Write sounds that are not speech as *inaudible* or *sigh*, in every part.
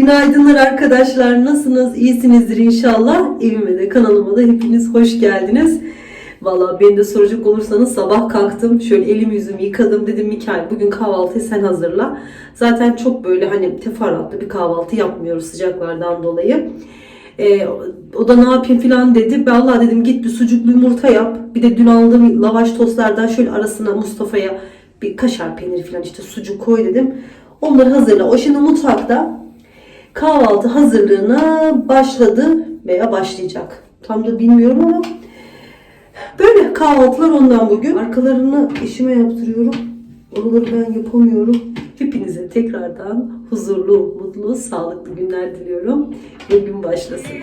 Günaydınlar arkadaşlar. Nasılsınız? İyisinizdir inşallah. Evime de kanalıma da hepiniz hoş geldiniz. Valla beni de soracak olursanız sabah kalktım. Şöyle elimi yüzümü yıkadım. Dedim Mikael bugün kahvaltıyı sen hazırla. Zaten çok böyle hani teferruatlı bir kahvaltı yapmıyoruz sıcaklardan dolayı. Ee, o da ne yapayım falan dedi. Ben Allah dedim git bir sucuklu yumurta yap. Bir de dün aldığım lavaş tostlardan şöyle arasına Mustafa'ya bir kaşar peyniri falan işte sucuk koy dedim. Onları hazırla. O şimdi mutfakta kahvaltı hazırlığına başladı veya başlayacak. Tam da bilmiyorum ama böyle kahvaltılar ondan bugün. Arkalarını eşime yaptırıyorum. Oraları ben yapamıyorum. Hepinize tekrardan huzurlu, mutlu, sağlıklı günler diliyorum. Ve gün başlasın.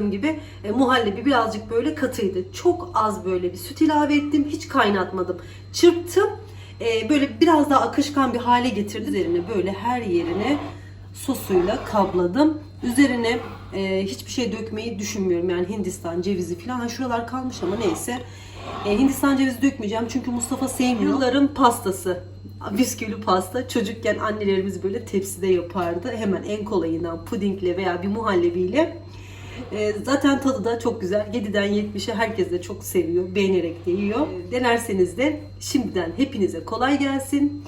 Çıkarttığım gibi e, muhallebi birazcık böyle katıydı. Çok az böyle bir süt ilave ettim. Hiç kaynatmadım. Çırptım. E, böyle biraz daha akışkan bir hale getirdi. Üzerine böyle her yerine sosuyla kabladım. Üzerine e, hiçbir şey dökmeyi düşünmüyorum. Yani Hindistan cevizi falan. Ha, şuralar kalmış ama neyse. E, Hindistan cevizi dökmeyeceğim çünkü Mustafa sevmiyor. Yılların pastası. Bisküvili pasta. Çocukken annelerimiz böyle tepside yapardı. Hemen en kolayından pudingle veya bir muhallebiyle. E, zaten tadı da çok güzel. 7'den 70'e herkes de çok seviyor. Beğenerek de yiyor. E, denerseniz de şimdiden hepinize kolay gelsin.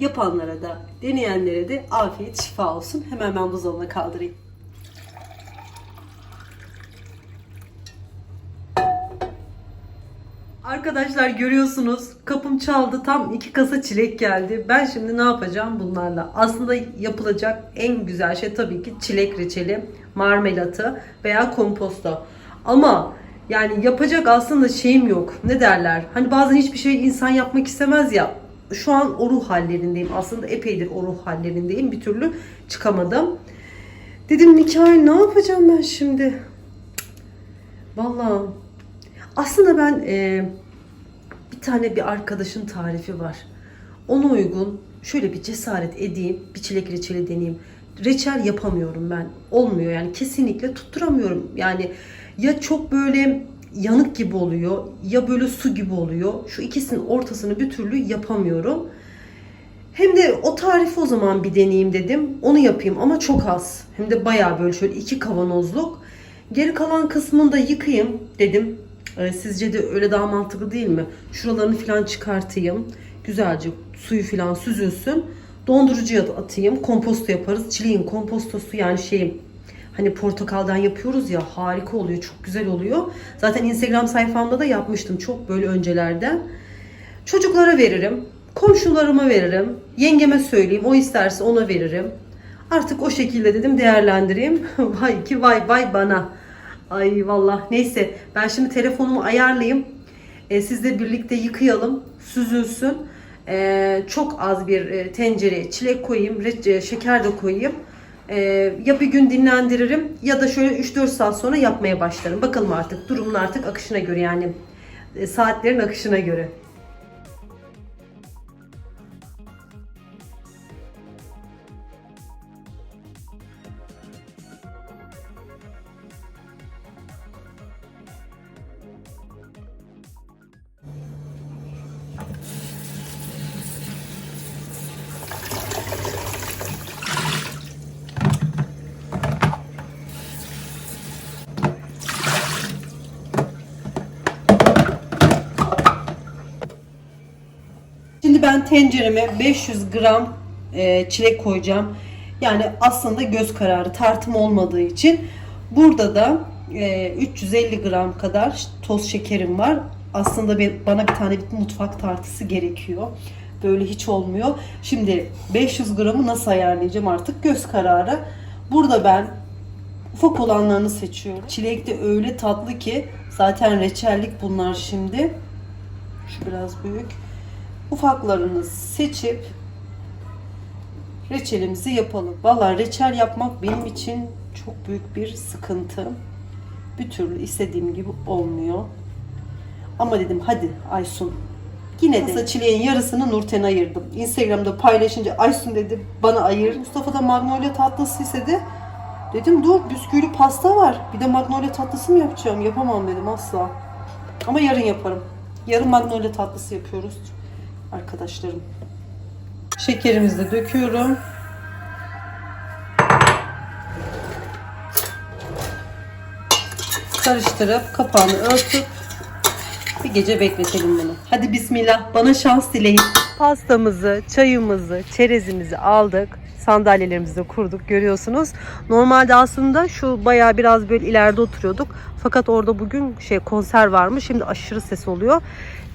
Yapanlara da deneyenlere de afiyet şifa olsun. Hemen ben buzdolabına kaldırayım. Arkadaşlar görüyorsunuz kapım çaldı tam iki kasa çilek geldi. Ben şimdi ne yapacağım bunlarla? Aslında yapılacak en güzel şey tabii ki çilek reçeli, marmelatı veya komposto. Ama yani yapacak aslında şeyim yok. Ne derler? Hani bazen hiçbir şey insan yapmak istemez ya. Şu an o ruh hallerindeyim. Aslında epeydir o ruh hallerindeyim. Bir türlü çıkamadım. Dedim Mikail ne yapacağım ben şimdi? Vallahi aslında ben e, bir tane bir arkadaşın tarifi var. Ona uygun şöyle bir cesaret edeyim, bir çilek reçeli deneyeyim. Reçel yapamıyorum ben. Olmuyor yani kesinlikle tutturamıyorum. Yani ya çok böyle yanık gibi oluyor ya böyle su gibi oluyor. Şu ikisinin ortasını bir türlü yapamıyorum. Hem de o tarifi o zaman bir deneyeyim dedim. Onu yapayım ama çok az. Hem de bayağı böyle şöyle iki kavanozluk. Geri kalan kısmını da yıkayayım dedim. Ee, sizce de öyle daha mantıklı değil mi? Şuralarını falan çıkartayım. Güzelce suyu falan süzülsün. Dondurucuya atayım. Komposto yaparız. Çileğin kompostosu yani şey hani portakaldan yapıyoruz ya harika oluyor. Çok güzel oluyor. Zaten Instagram sayfamda da yapmıştım çok böyle öncelerden. Çocuklara veririm. Komşularıma veririm. Yengeme söyleyeyim. O isterse ona veririm. Artık o şekilde dedim değerlendireyim. *laughs* vay ki vay vay bana. Ay vallah neyse ben şimdi telefonumu ayarlayayım. E, sizle birlikte yıkayalım. Süzülsün. E, çok az bir e, tencereye çilek koyayım. re- şeker de koyayım. E, ya bir gün dinlendiririm ya da şöyle 3-4 saat sonra yapmaya başlarım. Bakalım artık durumun artık akışına göre yani e, saatlerin akışına göre. Ben tencereme 500 gram e, çilek koyacağım. Yani aslında göz kararı tartım olmadığı için. Burada da e, 350 gram kadar toz şekerim var. Aslında bana bir tane bir mutfak tartısı gerekiyor. Böyle hiç olmuyor. Şimdi 500 gramı nasıl ayarlayacağım artık göz kararı. Burada ben ufak olanlarını seçiyorum. Çilek de öyle tatlı ki zaten reçellik bunlar şimdi. Şu biraz büyük. Ufaklarını seçip reçelimizi yapalım. Vallahi reçel yapmak benim için çok büyük bir sıkıntı. Bir türlü istediğim gibi olmuyor. Ama dedim hadi Aysun. Yine de çileğin yarısını Nurten'e ayırdım. Instagram'da paylaşınca Aysun dedi bana ayır. Mustafa da magnolia tatlısı istedi. Dedim dur bisküvili pasta var. Bir de magnolia tatlısı mı yapacağım? Yapamam dedim asla. Ama yarın yaparım. Yarın magnolia tatlısı yapıyoruz arkadaşlarım. Şekerimizi de döküyorum. Karıştırıp kapağını örtüp bir gece bekletelim bunu. Hadi bismillah bana şans dileyin. Pastamızı, çayımızı, çerezimizi aldık. Sandalyelerimizi kurduk görüyorsunuz. Normalde aslında şu bayağı biraz böyle ileride oturuyorduk. Fakat orada bugün şey konser varmış. Şimdi aşırı ses oluyor.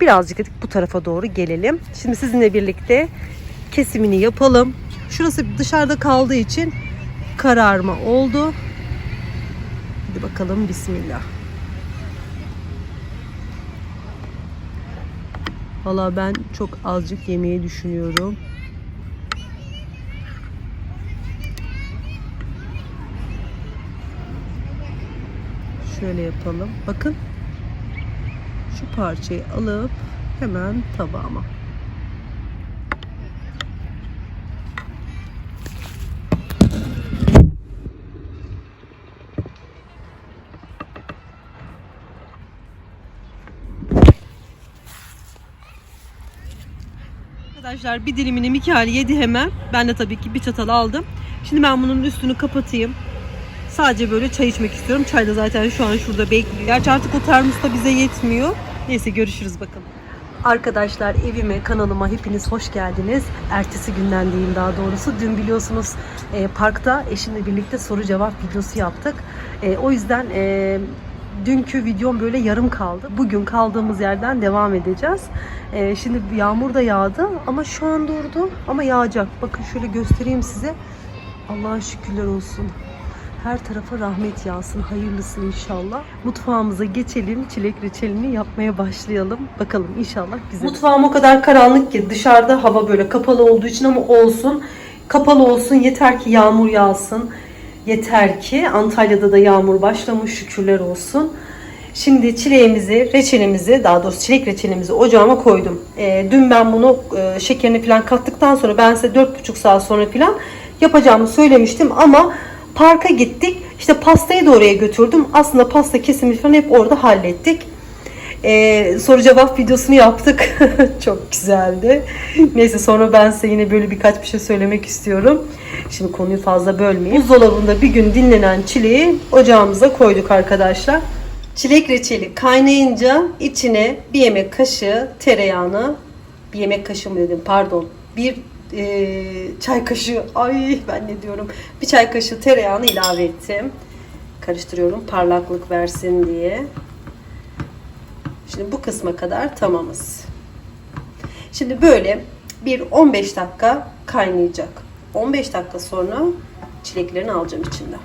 Birazcık dedik bu tarafa doğru gelelim. Şimdi sizinle birlikte kesimini yapalım. Şurası dışarıda kaldığı için kararma oldu. Hadi bakalım bismillah. Valla ben çok azıcık yemeyi düşünüyorum. Şöyle yapalım. Bakın. Şu parçayı alıp hemen tabağıma. Arkadaşlar bir dilimini Mikael yedi hemen. Ben de tabii ki bir çatal aldım. Şimdi ben bunun üstünü kapatayım. Sadece böyle çay içmek istiyorum. Çay da zaten şu an şurada bekliyor. Gerçi artık o termos da bize yetmiyor. Neyse görüşürüz bakalım. Arkadaşlar evime, kanalıma hepiniz hoş geldiniz. Ertesi günden diyeyim daha doğrusu. Dün biliyorsunuz e, parkta eşimle birlikte soru cevap videosu yaptık. E, o yüzden e, dünkü videom böyle yarım kaldı. Bugün kaldığımız yerden devam edeceğiz. E, şimdi yağmur da yağdı ama şu an durdu ama yağacak. Bakın şöyle göstereyim size. Allah'a şükürler olsun. Her tarafa rahmet yağsın. Hayırlısı inşallah. Mutfağımıza geçelim. Çilek reçelini yapmaya başlayalım. Bakalım inşallah güzel. Mutfağım o kadar karanlık ki dışarıda hava böyle kapalı olduğu için ama olsun. Kapalı olsun yeter ki yağmur yağsın. Yeter ki Antalya'da da yağmur başlamış şükürler olsun. Şimdi çileğimizi, reçelimizi, daha doğrusu çilek reçelimizi ocağıma koydum. Ee, dün ben bunu e, şekerini falan kattıktan sonra ben size 4,5 saat sonra falan yapacağımı söylemiştim ama parka gittik. İşte pastayı da oraya götürdüm. Aslında pasta kesimi falan hep orada hallettik. Ee, soru cevap videosunu yaptık. *laughs* Çok güzeldi. Neyse sonra ben size yine böyle birkaç bir şey söylemek istiyorum. Şimdi konuyu fazla bölmeyeyim. Buzdolabında bir gün dinlenen çileği ocağımıza koyduk arkadaşlar. Çilek reçeli kaynayınca içine bir yemek kaşığı tereyağını, bir yemek kaşığı mı dedim pardon, bir e, çay kaşığı, ay ben ne diyorum, bir çay kaşığı tereyağını ilave ettim. Karıştırıyorum parlaklık versin diye. Şimdi bu kısma kadar tamamız. Şimdi böyle bir 15 dakika kaynayacak. 15 dakika sonra çileklerini alacağım içinden.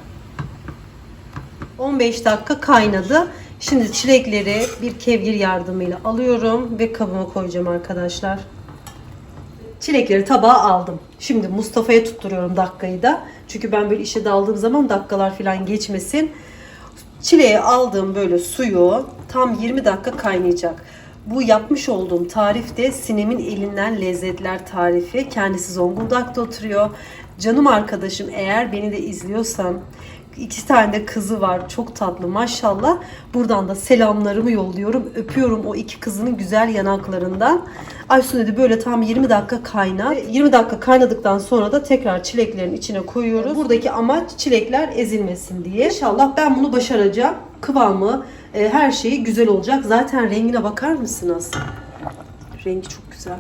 15 dakika kaynadı. Şimdi çilekleri bir kevgir yardımıyla alıyorum ve kabıma koyacağım arkadaşlar. Çilekleri tabağa aldım. Şimdi Mustafa'ya tutturuyorum dakikayı da. Çünkü ben böyle işe daldığım zaman dakikalar falan geçmesin. Çileğe aldığım böyle suyu tam 20 dakika kaynayacak. Bu yapmış olduğum tarif de Sinem'in elinden lezzetler tarifi. Kendisi Zonguldak'ta oturuyor. Canım arkadaşım eğer beni de izliyorsan iki tane de kızı var. Çok tatlı maşallah. Buradan da selamlarımı yolluyorum. Öpüyorum o iki kızının güzel yanaklarından. Aysun dedi böyle tam 20 dakika kaynar. 20 dakika kaynadıktan sonra da tekrar çileklerin içine koyuyoruz. Buradaki amaç çilekler ezilmesin diye. İnşallah ben bunu başaracağım. Kıvamı, e, her şeyi güzel olacak. Zaten rengine bakar mısınız? Rengi çok güzel.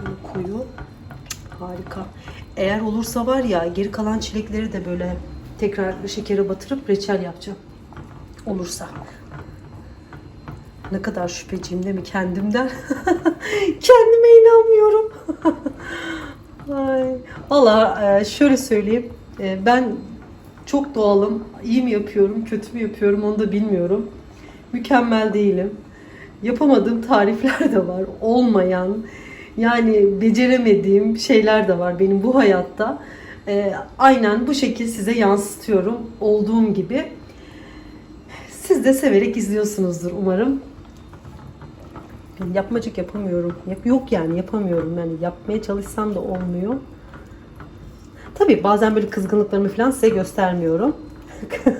Bunu koyu. Harika. Eğer olursa var ya geri kalan çilekleri de böyle tekrar şekere batırıp reçel yapacağım. Olursa. Ne kadar şüpheciyim değil mi kendimden? *laughs* Kendime inanmıyorum. *laughs* Ay. Valla e, şöyle söyleyeyim. E, Ben çok doğalım. İyi mi yapıyorum, kötü mü yapıyorum onu da bilmiyorum. Mükemmel değilim. Yapamadığım tarifler de var. Olmayan, yani beceremediğim şeyler de var benim bu hayatta. E, aynen bu şekil size yansıtıyorum. Olduğum gibi. Siz de severek izliyorsunuzdur umarım. Yapmacık yapamıyorum. Yap- Yok yani yapamıyorum. Yani yapmaya çalışsam da olmuyor. Tabii bazen böyle kızgınlıklarımı falan size göstermiyorum. *laughs*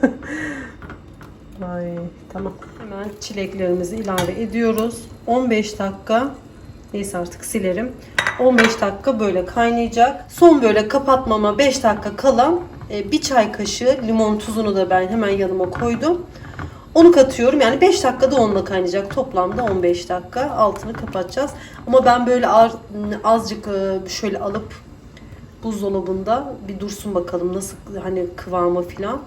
Ay tamam. Hemen çileklerimizi ilave ediyoruz. 15 dakika neyse artık silerim. 15 dakika böyle kaynayacak. Son böyle kapatmama 5 dakika kalan e, bir çay kaşığı limon tuzunu da ben hemen yanıma koydum. Onu katıyorum. Yani 5 dakikada onunla kaynayacak. Toplamda 15 dakika. Altını kapatacağız. Ama ben böyle az- azıcık e, şöyle alıp buzdolabında bir dursun bakalım nasıl hani kıvamı filan.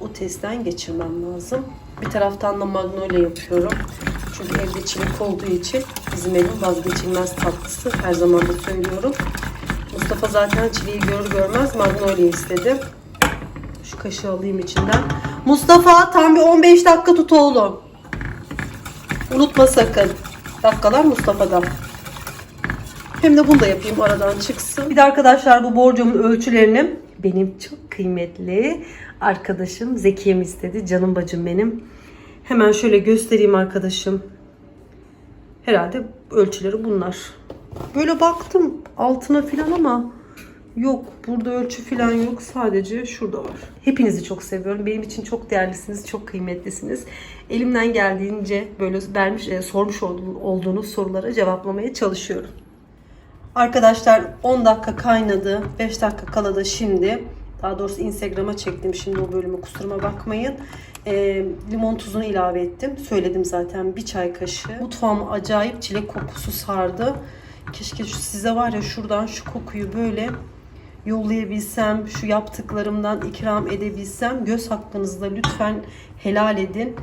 O testten geçirmem lazım. Bir taraftan da magnolia yapıyorum. Çünkü evde çilek olduğu için bizim evin vazgeçilmez tatlısı. Her zaman da söylüyorum. Mustafa zaten çileği görür görmez magnolia istedi. Şu kaşığı alayım içinden. Mustafa tam bir 15 dakika tut oğlum. Unutma sakın. Dakikalar Mustafa'da. Hem de bunu da yapayım aradan çıksın. Bir de arkadaşlar bu borcumun ölçülerini benim çok kıymetli arkadaşım Zekiye'm istedi. Canım bacım benim. Hemen şöyle göstereyim arkadaşım. Herhalde ölçüleri bunlar. Böyle baktım altına filan ama yok burada ölçü filan yok. Sadece şurada var. Hepinizi çok seviyorum. Benim için çok değerlisiniz, çok kıymetlisiniz. Elimden geldiğince böyle vermiş, e, sormuş olduğu- olduğunuz sorulara cevaplamaya çalışıyorum. Arkadaşlar 10 dakika kaynadı. 5 dakika kala da şimdi. Daha doğrusu Instagram'a çektim şimdi o bölümü kusuruma bakmayın. Ee, limon tuzunu ilave ettim. Söyledim zaten bir çay kaşığı. Mutfağımı acayip çilek kokusu sardı. Keşke şu size var ya şuradan şu kokuyu böyle yollayabilsem, şu yaptıklarımdan ikram edebilsem göz hakkınızda lütfen helal edin.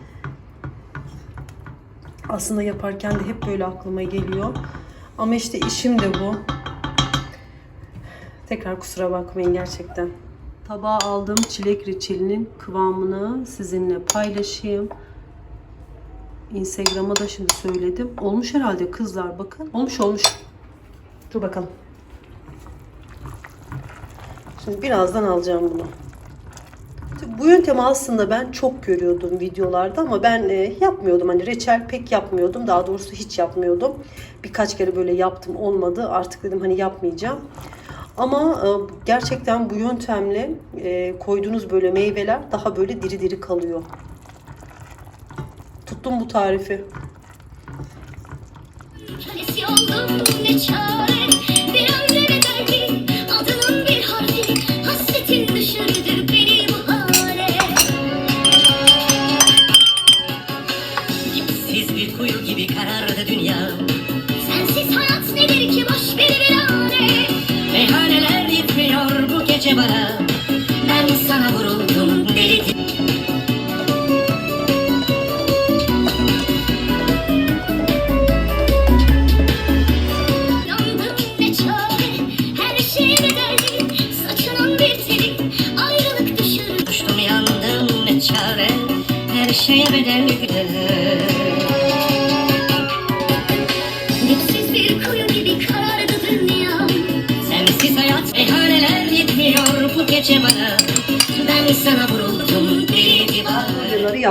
Aslında yaparken de hep böyle aklıma geliyor. Ama işte işim de bu. Tekrar kusura bakmayın gerçekten. Tabağa aldığım çilek reçelinin kıvamını sizinle paylaşayım. Instagram'a da şimdi söyledim. Olmuş herhalde kızlar bakın. Olmuş olmuş. Dur bakalım. Şimdi birazdan alacağım bunu. Bu yöntemi aslında ben çok görüyordum videolarda ama ben e, yapmıyordum. Hani reçel pek yapmıyordum. Daha doğrusu hiç yapmıyordum. Birkaç kere böyle yaptım olmadı. Artık dedim hani yapmayacağım. Ama e, gerçekten bu yöntemle e, koyduğunuz böyle meyveler daha böyle diri diri kalıyor. Tuttum bu tarifi. Kölesi oldum ne çare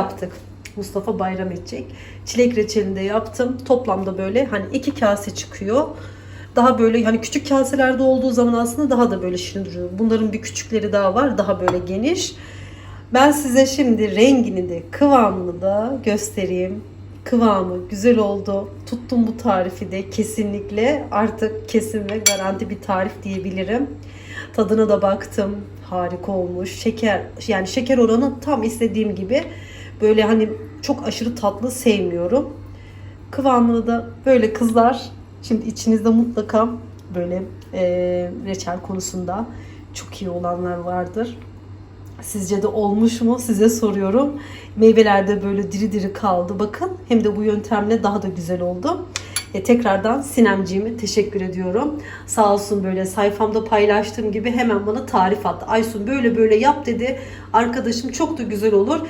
yaptık. Mustafa bayram edecek. Çilek reçelini de yaptım. Toplamda böyle hani iki kase çıkıyor. Daha böyle hani küçük kaselerde olduğu zaman aslında daha da böyle şirin duruyor. Bunların bir küçükleri daha var. Daha böyle geniş. Ben size şimdi rengini de kıvamını da göstereyim. Kıvamı güzel oldu. Tuttum bu tarifi de kesinlikle artık kesin ve garanti bir tarif diyebilirim. Tadına da baktım. Harika olmuş. Şeker yani şeker oranı tam istediğim gibi. Böyle hani çok aşırı tatlı sevmiyorum. Kıvamını da böyle kızlar Şimdi içinizde mutlaka böyle e, reçel konusunda çok iyi olanlar vardır. Sizce de olmuş mu? Size soruyorum. Meyveler de böyle diri diri kaldı. Bakın hem de bu yöntemle daha da güzel oldu. E, tekrardan Sinemciğime teşekkür ediyorum. Sağ olsun böyle sayfamda paylaştığım gibi hemen bana tarif attı. Aysun böyle böyle yap dedi. Arkadaşım çok da güzel olur.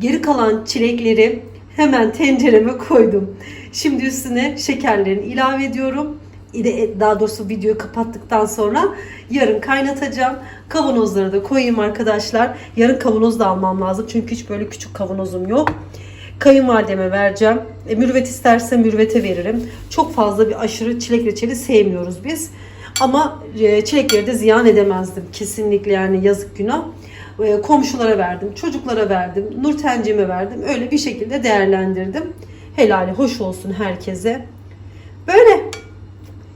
Geri kalan çilekleri hemen tencereme koydum. Şimdi üstüne şekerlerini ilave ediyorum. Daha doğrusu videoyu kapattıktan sonra yarın kaynatacağım. Kavanozları da koyayım arkadaşlar. Yarın kavanoz da almam lazım. Çünkü hiç böyle küçük kavanozum yok. Kayınvalideme vereceğim. E, mürvet isterse mürvete veririm. Çok fazla bir aşırı çilek reçeli sevmiyoruz biz. Ama e, çilekleri de ziyan edemezdim. Kesinlikle yani yazık günah. E, komşulara verdim, çocuklara verdim, Nurten'cime verdim. Öyle bir şekilde değerlendirdim. Helali hoş olsun herkese. Böyle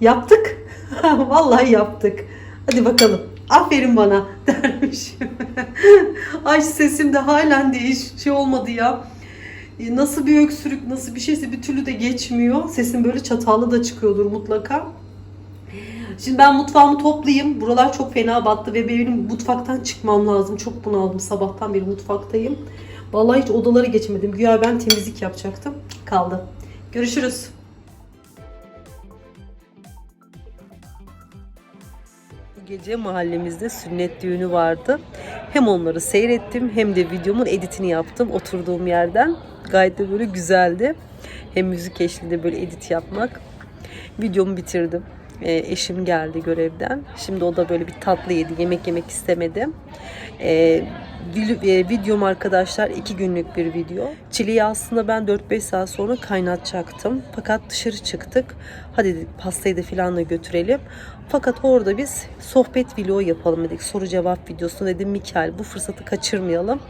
yaptık. *laughs* Vallahi yaptık. Hadi bakalım. Aferin bana *laughs* dermişim. Ay sesim de halen değiş şey olmadı ya. E, Nasıl bir öksürük, nasıl bir şeyse bir türlü de geçmiyor. Sesim böyle çatallı da çıkıyordur mutlaka. Şimdi ben mutfağımı toplayayım. Buralar çok fena battı ve benim mutfaktan çıkmam lazım. Çok bunaldım. Sabahtan beri mutfaktayım. Vallahi hiç odaları geçmedim. Güya ben temizlik yapacaktım. Kaldı. Görüşürüz. Bu gece mahallemizde sünnet düğünü vardı. Hem onları seyrettim hem de videomun editini yaptım oturduğum yerden. Gayet de böyle güzeldi. Hem müzik eşliğinde böyle edit yapmak. Videomu bitirdim. Ee, eşim geldi görevden. Şimdi o da böyle bir tatlı yedi. Yemek yemek istemedi. Vil- e, videom arkadaşlar iki günlük bir video. Çileği aslında ben 4-5 saat sonra kaynatacaktım. Fakat dışarı çıktık. Hadi dedik pastayı da filan da götürelim. Fakat orada biz sohbet vlogu yapalım dedik. Soru cevap videosu dedim Mikael bu fırsatı kaçırmayalım.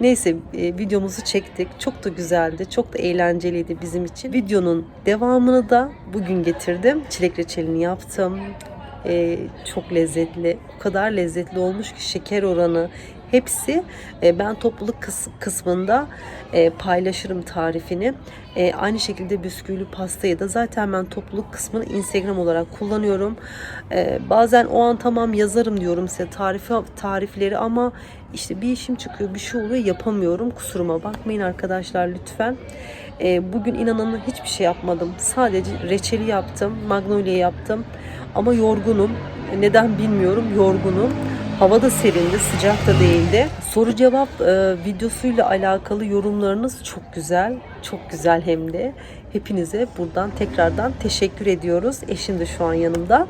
Neyse e, videomuzu çektik. Çok da güzeldi. Çok da eğlenceliydi bizim için. Videonun devamını da bugün getirdim. Çilek reçelini yaptım. E, çok lezzetli. O kadar lezzetli olmuş ki şeker oranı hepsi e, ben topluluk kıs- kısmında e, paylaşırım tarifini. E, aynı şekilde bisküvili pastayı da zaten ben topluluk kısmını Instagram olarak kullanıyorum. E, bazen o an tamam yazarım diyorum size tarifi tarifleri ama işte bir işim çıkıyor bir şey oluyor yapamıyorum. Kusuruma bakmayın arkadaşlar lütfen. E, bugün inanın hiçbir şey yapmadım. Sadece reçeli yaptım, magnolia yaptım. Ama yorgunum. Neden bilmiyorum yorgunum. Hava da serindi, sıcak da değildi. Soru cevap e, videosuyla alakalı yorumlarınız çok güzel. Çok güzel hem de. Hepinize buradan tekrardan teşekkür ediyoruz. Eşim de şu an yanımda.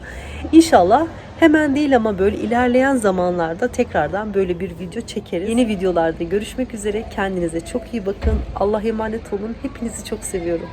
İnşallah hemen değil ama böyle ilerleyen zamanlarda tekrardan böyle bir video çekeriz. Yeni videolarda görüşmek üzere. Kendinize çok iyi bakın. Allah'a emanet olun. Hepinizi çok seviyorum.